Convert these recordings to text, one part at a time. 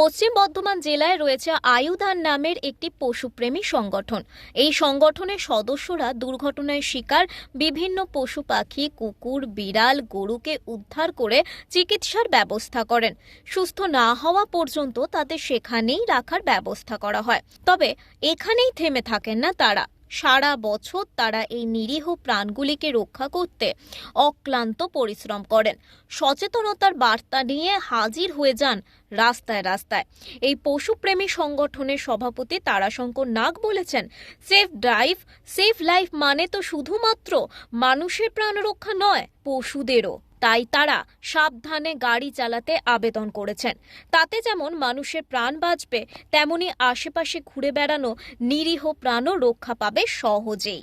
পশ্চিম বর্ধমান জেলায় রয়েছে আয়ুধান নামের একটি পশুপ্রেমী সংগঠন। এই সংগঠনের সদস্যরা দুর্ঘটনায় শিকার বিভিন্ন পশু পাখি, কুকুর, বিড়াল, গরুকে উদ্ধার করে চিকিৎসার ব্যবস্থা করেন। সুস্থ না হওয়া পর্যন্ত তাদের সেখানেই রাখার ব্যবস্থা করা হয়। তবে এখানেই থেমে থাকেন না তারা। সারা বছর তারা এই নিরীহ প্রাণগুলিকে রক্ষা করতে অক্লান্ত পরিশ্রম করেন। সচেতনতার বার্তা নিয়ে হাজির হয়ে যান রাস্তায় রাস্তায়। এই পশুপ্রেমী সংগঠনের সভাপতি তারাশঙ্কর নাগ বলেছেন সেফ ড্রাইভ সেফ লাইফ মানে তো শুধুমাত্র মানুষের প্রাণ রক্ষা নয়, পশুদেরও। তাই তারা সাবধানে গাড়ি চালাতে আবেদন করেছেন। তাতে যেমন মানুষের প্রাণ বাঁচবে, তেমনি আশেপাশে ঘুরে বেড়ানো নিরীহ প্রাণও রক্ষা পাবে সহজেই।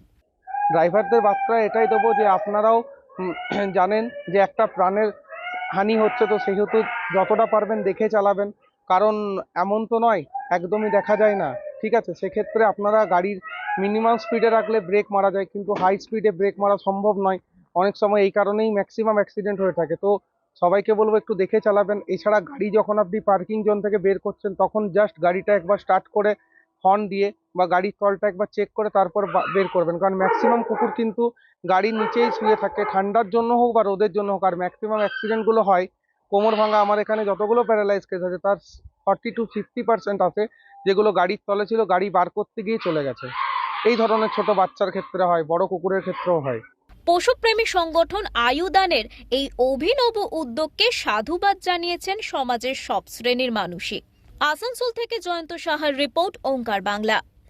ড্রাইভারদের বার্তা এটাই দেবো যে আপনারাও জানেন যে একটা প্রাণের হানি হচ্ছে তো সেহেতু যতটা পারবেন দেখে চালাবেন। কারণ এমন তো নয়, একদমই দেখা যায় না। ঠিক আছে, সেক্ষেত্রে আপনারা গাড়ির মিনিমাম স্পিডে রাখলে ব্রেক মারা যায়, কিন্তু হাই স্পিডে ব্রেক মারা সম্ভব নয়। অনেক সময় এই কারণেই ম্যাক্সিমাম অ্যাক্সিডেন্ট হয়ে থাকে। তো সবাইকে বলব একটু দেখে চালাবেন। এছাড়া গাড়ি যখন আপনি পার্কিং জোন থেকে বের করছেন, তখন জাস্ট গাড়িটা একবার স্টার্ট করে হর্ন দিয়ে বা গাড়ির তলটা একবার চেক করে তারপর বের করবেন। কারণ ম্যাক্সিমাম কুকুর কিন্তু গাড়ির নিচেই শুয়ে থাকে। ঠান্ডার জন্য হোক বা রোদের জন্য হোক, আর ম্যাক্সিমাম অ্যাক্সিডেন্টগুলো হয়, কোমর ভাঙা, আমার এখানে যতগুলো প্যারালাইজ কেস আছে, তার ফর্টি টু ফিফটি পার্সেন্ট আছে, যেগুলো গাড়ির তলে ছিল, গাড়ি বার করতে গিয়ে চলে গেছে। এই ধরনের ছোট বাচ্চার ক্ষেত্রে হয়, বড় কুকুরের ক্ষেত্রেও হয়। পশুপ্রেমী সংগঠন আয়ুদানের এই অভিনব উদ্যোগকে সাধুবাদ জানিয়েছেন সমাজের সব শ্রেণির মানুষই। আসানসোল থেকে জয়ন্ত সাহার রিপোর্ট, ওঙ্কার বাংলা।